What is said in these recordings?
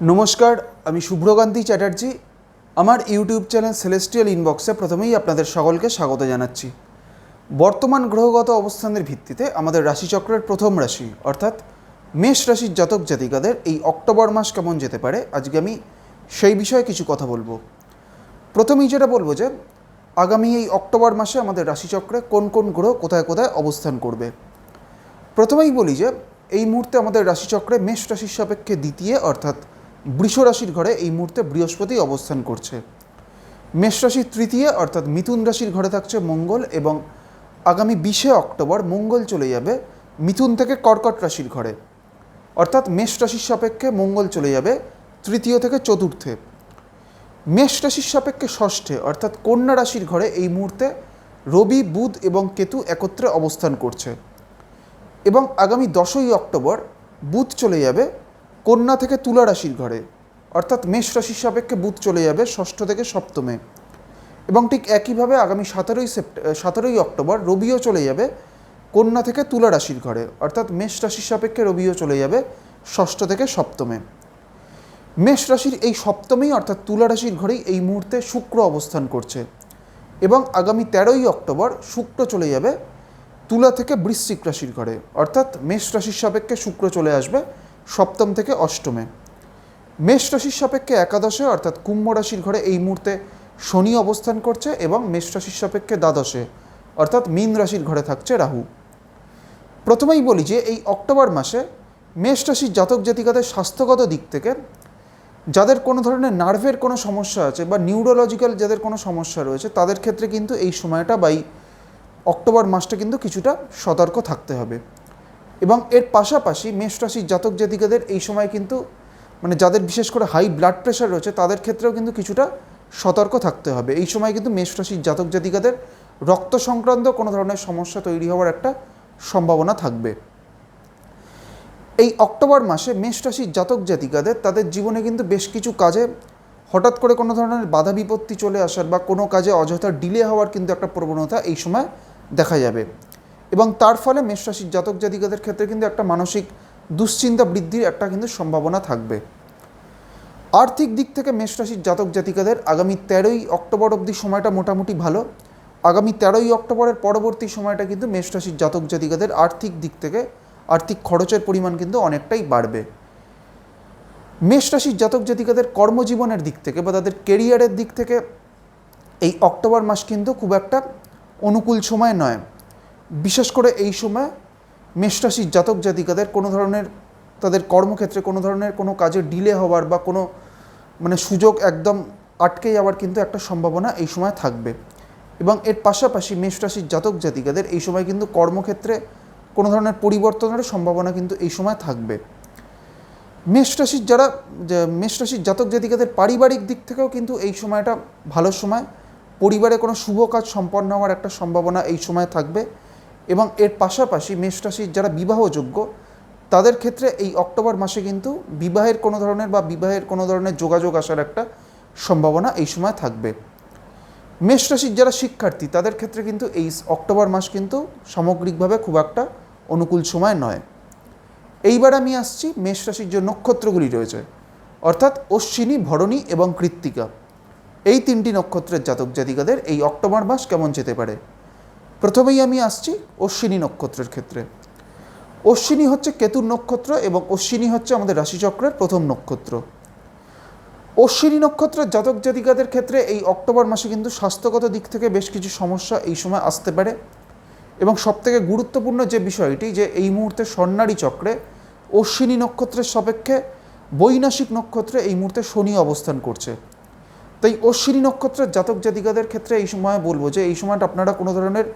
নমস্কার, আমি শুভ্রকান্তি চ্যাটার্জি। আমার ইউটিউব চ্যানেল সেলেস্টিয়াল ইনবক্সে প্রথমেই আপনাদের সকলকে স্বাগত জানাচ্ছি। বর্তমান গ্রহগত অবস্থানের ভিত্তিতে আমাদের রাশিচক্রের প্রথম রাশি, অর্থাৎ মেষ রাশির জাতক জাতিকাদের এই অক্টোবর মাস কেমন যেতে পারে, আজকে আমি সেই বিষয়ে কিছু কথা বলব। প্রথমেই যেটা বলব যে, আগামী এই অক্টোবর মাসে আমাদের রাশিচক্রে কোন কোন গ্রহ কোথায় কোথায় অবস্থান করবে। প্রথমেই বলি যে, এই মুহূর্তে আমাদের রাশিচক্রে মেষ রাশির সাপেক্ষে দ্বিতীয়, অর্থাৎ বৃষ রাশির ঘরে এই মুহূর্তে বৃহস্পতি অবস্থান করছে। মেষ রাশির তৃতীয় অর্থাৎ মিথুন রাশির ঘরে থাকছে মঙ্গল এবং আগামী বিশে অক্টোবর মঙ্গল চলে যাবে মিথুন থেকে কর্কট রাশির ঘরে। অর্থাৎ মেষ রাশির সাপেক্ষে মঙ্গল চলে যাবে তৃতীয় থেকে চতুর্থে। মেষ রাশির সাপেক্ষে ষষ্ঠে অর্থাৎ কন্যা রাশির ঘরে এই মুহূর্তে রবি, বুধ এবং কেতু একত্রে অবস্থান করছে। এবং আগামী দশই অক্টোবর বুধ চলে যাবে কন্যা থেকে তুলা রাশির ঘরে, অর্থাৎ মেষ রাশির সাপেক্ষে বুধ চলে যাবে ষষ্ঠ থেকে সপ্তমে। এবং ঠিক একইভাবে আগামী সতেরোই সেপ্ট সতেরোই অক্টোবর রবিও চলে যাবে কন্যা থেকে তুলা রাশির ঘরে, অর্থাৎ মেষ রাশির সাপেক্ষে রবিও চলে যাবে ষষ্ঠ থেকে সপ্তমে। মেষ রাশির এই সপ্তমেই, অর্থাৎ তুলা রাশির ঘরেই এই মুহূর্তে শুক্র অবস্থান করছে। এবং আগামী তেরোই অক্টোবর শুক্র চলে যাবে তুলা থেকে বৃশ্চিক রাশির ঘরে, অর্থাৎ মেষ রাশির সাপেক্ষে শুক্র চলে আসবে সপ্তম থেকে অষ্টমে। মেষ রাশির সাপেক্ষে একাদশে, অর্থাৎ কুম্ভ রাশির ঘরে এই মুহূর্তে শনি অবস্থান করছে এবং মেষ রাশির সাপেক্ষে দ্বাদশে, অর্থাৎ মীন রাশির ঘরে থাকছে রাহু। প্রথমেই বলি যে এই অক্টোবর মাসে মেষ রাশির জাতক জাতিকাদের স্বাস্থ্যগত দিক থেকে যাদের কোনো ধরনের নার্ভের কোনো সমস্যা আছে বা নিউরোলজিক্যাল যাদের কোনো সমস্যা রয়েছে, তাদের ক্ষেত্রে কিন্তু এই সময়টা বা অক্টোবর মাসটা কিন্তু কিছুটা সতর্ক থাকতে হবে। এবং এর পাশাপাশি মেষ রাশির জাতক জাতিকাদের এই সময় কিন্তু মানে যাদের বিশেষ করে হাই ব্লাড প্রেশার রয়েছে, তাদের ক্ষেত্রেও কিন্তু কিছুটা সতর্ক থাকতে হবে। এই সময় কিন্তু মেষ রাশির জাতক জাতিকাদের রক্ত সংক্রান্ত কোনো ধরনের সমস্যা তৈরি হওয়ার একটা সম্ভাবনা থাকবে। এই অক্টোবর মাসে মেষ রাশির জাতক জাতিকাদের তাদের জীবনে কিন্তু বেশ কিছু কাজে হঠাৎ করে কোনো ধরনের বাধা বিপত্তি চলে আসার বা কোনো কাজে অযথা ডিলে হওয়ার কিন্তু একটা প্রবণতা এই সময় দেখা যাবে। এবং তার ফলে মেষ রাশির জাতক জাতিকাদের ক্ষেত্রে কিন্তু একটা মানসিক দুশ্চিন্তা বৃদ্ধির একটা কিন্তু সম্ভাবনা থাকবে। আর্থিক দিক থেকে মেষ রাশির জাতক জাতিকাদের আগামী তেরোই অক্টোবর অবধি সময়টা মোটামুটি ভালো। আগামী তেরোই অক্টোবরের পরবর্তী সময়টা কিন্তু মেষ রাশির জাতক জাতিকাদের আর্থিক দিক থেকে আর্থিক খরচের পরিমাণ কিন্তু অনেকটাই বাড়বে। মেষ রাশির জাতক জাতিকাদের কর্মজীবনের দিক থেকে বা তাদের কেরিয়ারের দিক থেকে এই অক্টোবর মাস কিন্তু খুব একটা অনুকূল সময় নয়। বিশেষ করে এই সময় মেষ রাশির জাতক জাতিকাদের কোনো ধরনের, তাদের কর্মক্ষেত্রে কোনো ধরনের কোনো কাজে ডিলে হওয়ার বা কোনো মানে সুযোগ একদম আটকে যাওয়ার কিন্তু একটা সম্ভাবনা এই সময় থাকবে। এবং এর পাশাপাশি মেষ রাশির জাতক জাতিকাদের এই সময় কিন্তু কর্মক্ষেত্রে কোনো ধরনের পরিবর্তনের সম্ভাবনা কিন্তু এই সময় থাকবে। মেষরাশির যারা মেষরাশির জাতক জাতিকাদের পারিবারিক দিক থেকেও কিন্তু এই সময়টা ভালো সময়। পরিবারে কোনো শুভ কাজ সম্পন্ন হওয়ার একটা সম্ভাবনা এই সময় থাকবে। এবং এর পাশাপাশি মেষ রাশির যারা বিবাহযোগ্য, তাদের ক্ষেত্রে এই অক্টোবর মাসে কিন্তু বিবাহের কোনো ধরনের বা বিবাহের কোনো ধরনের যোগাযোগ আসার একটা সম্ভাবনা এই সময় থাকবে। মেষ রাশির যারা শিক্ষার্থী, তাদের ক্ষেত্রে কিন্তু এই অক্টোবর মাস কিন্তু সামগ্রিকভাবে খুব একটা অনুকূল সময় নয়। এইবার আমি আসছি মেষ রাশির যে নক্ষত্রগুলি রয়েছে, অর্থাৎ অশ্বিনী, ভরণী এবং কৃত্তিকা। এই তিনটি নক্ষত্রের জাতক জাতিকাদের এই অক্টোবর মাস কেমন যেতে পারে? প্রথমেই আমি আসছি অশ্বিনী নক্ষত্রের ক্ষেত্রে। অশ্বিনী হচ্ছে কেতুর নক্ষত্র এবং অশ্বিনী হচ্ছে আমাদের রাশিচক্রের প্রথম নক্ষত্র। অশ্বিনী নক্ষত্রের জাতক জাতিকাদের ক্ষেত্রে এই অক্টোবর মাসে কিন্তু স্বাস্থ্যগত দিক থেকে বেশ কিছু সমস্যা এই সময় আসতে পারে এবং সবথেকে গুরুত্বপূর্ণ যে বিষয়টি যে এই মুহূর্তে স্বর্ণারী চক্রে অশ্বিনী নক্ষত্রের সাপেক্ষে বৈনাশিক নক্ষত্রে এই মুহূর্তে শনি অবস্থান করছে। তাই অশ্বিনী নক্ষত্রের জাতক জাতিকাদের ক্ষেত্রে এই সময় বলব যে এই সময়টা আপনারা কোনো ধরনের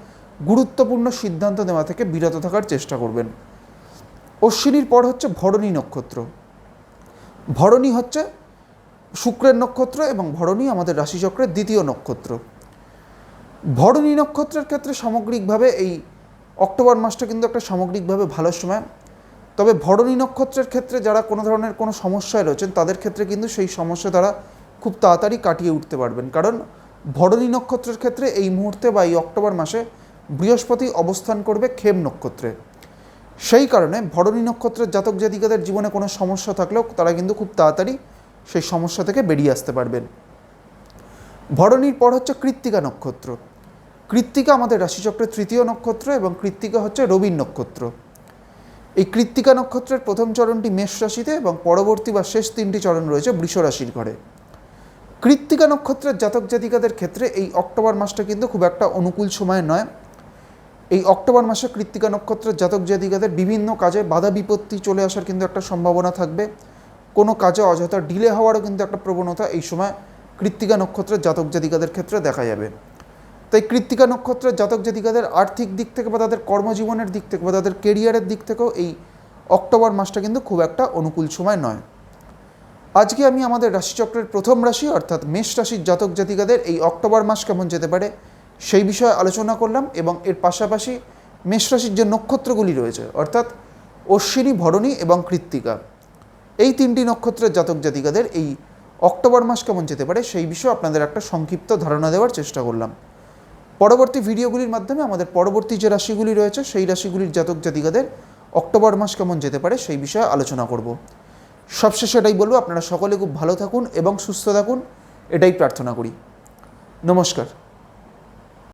গুরুত্বপূর্ণ সিদ্ধান্ত নেওয়া থেকে বিরত থাকার চেষ্টা করবেন। অশ্বিনীর পর হচ্ছে ভরণী নক্ষত্র। ভরণী হচ্ছে শুক্রের নক্ষত্র এবং ভরণী আমাদের রাশিচক্রের দ্বিতীয় নক্ষত্র। ভরণী নক্ষত্রের ক্ষেত্রে সামগ্রিকভাবে এই অক্টোবর মাসটা কিন্তু একটা সামগ্রিকভাবে ভালো সময়। তবে ভরণী নক্ষত্রের ক্ষেত্রে যারা কোনো ধরনের কোনো সমস্যায় রয়েছেন, তাদের ক্ষেত্রে কিন্তু সেই সমস্যা তারা খুব তাড়াতাড়ি কাটিয়ে উঠতে পারবেন। কারণ ভরণী নক্ষত্রের ক্ষেত্রে এই মুহূর্তে বা এই অক্টোবর মাসে বৃহস্পতি অবস্থান করবে খেম নক্ষত্রে। সেই কারণে ভরণী নক্ষত্রের জাতক জাতিকাদের জীবনে কোনো সমস্যা থাকলেও তারা কিন্তু খুব তাড়াতাড়ি সেই সমস্যা থেকে বেরিয়ে আসতে পারবেন। ভরণীর পর হচ্ছে কৃত্তিকা নক্ষত্র। কৃত্তিকা আমাদের রাশিচক্রের তৃতীয় নক্ষত্র এবং কৃত্তিকা হচ্ছে রবির নক্ষত্র। এই কৃত্তিকা নক্ষত্রের প্রথম চরণটি মেষ রাশিতে এবং পরবর্তী বা শেষ তিনটি চরণ রয়েছে বৃষ রাশির ঘরে। কৃত্তিকা নক্ষত্রের জাতক জাতিকাদের ক্ষেত্রে এই অক্টোবর মাসটা কিন্তু খুব একটা অনুকূল সময় নয়। এই অক্টোবর মাসে কৃত্তিকা নক্ষত্রের জাতক জাতিকাদের বিভিন্ন কাজে বাধা বিপত্তি চলে আসার কিন্তু একটা সম্ভাবনা থাকবে। কোনো কাজে অযথা ডিলে হওয়ারও কিন্তু একটা প্রবণতা এই সময় কৃত্তিকা নক্ষত্রের জাতক জাতিকাদের ক্ষেত্রে দেখা যাবে। তাই কৃত্তিকা নক্ষত্রের জাতক জাতিকাদের আর্থিক দিক থেকে বা তাদের কর্মজীবনের দিক থেকে বা তাদের কেরিয়ারের দিক থেকেও এই অক্টোবর মাসটা কিন্তু খুব একটা অনুকূল সময় নয়। আজকে আমি আমাদের রাশিচক্রের প্রথম রাশি অর্থাৎ মেষ রাশির জাতক জাতিকাদের এই অক্টোবর মাস কেমন যেতে পারে সেই বিষয়ে আলোচনা করলাম এবং এর পাশাপাশি মেষরাশির যে নক্ষত্রগুলি রয়েছে, অর্থাৎ অশ্বিনী, ভরণী এবং কৃত্তিকা, এই তিনটি নক্ষত্রের জাতক জাতিকাদের এই অক্টোবর মাস কেমন যেতে পারে সেই বিষয়ে আপনাদের একটা সংক্ষিপ্ত ধারণা দেওয়ার চেষ্টা করলাম। পরবর্তী ভিডিওগুলির মাধ্যমে আমাদের পরবর্তী যে রাশিগুলি রয়েছে, সেই রাশিগুলির জাতক জাতিকাদের অক্টোবর মাস কেমন যেতে পারে সেই বিষয়ে আলোচনা করব। সবশেষে এটাই বলব, আপনারা সকলে খুব ভালো থাকুন এবং সুস্থ থাকুন, এটাই প্রার্থনা করি। নমস্কার।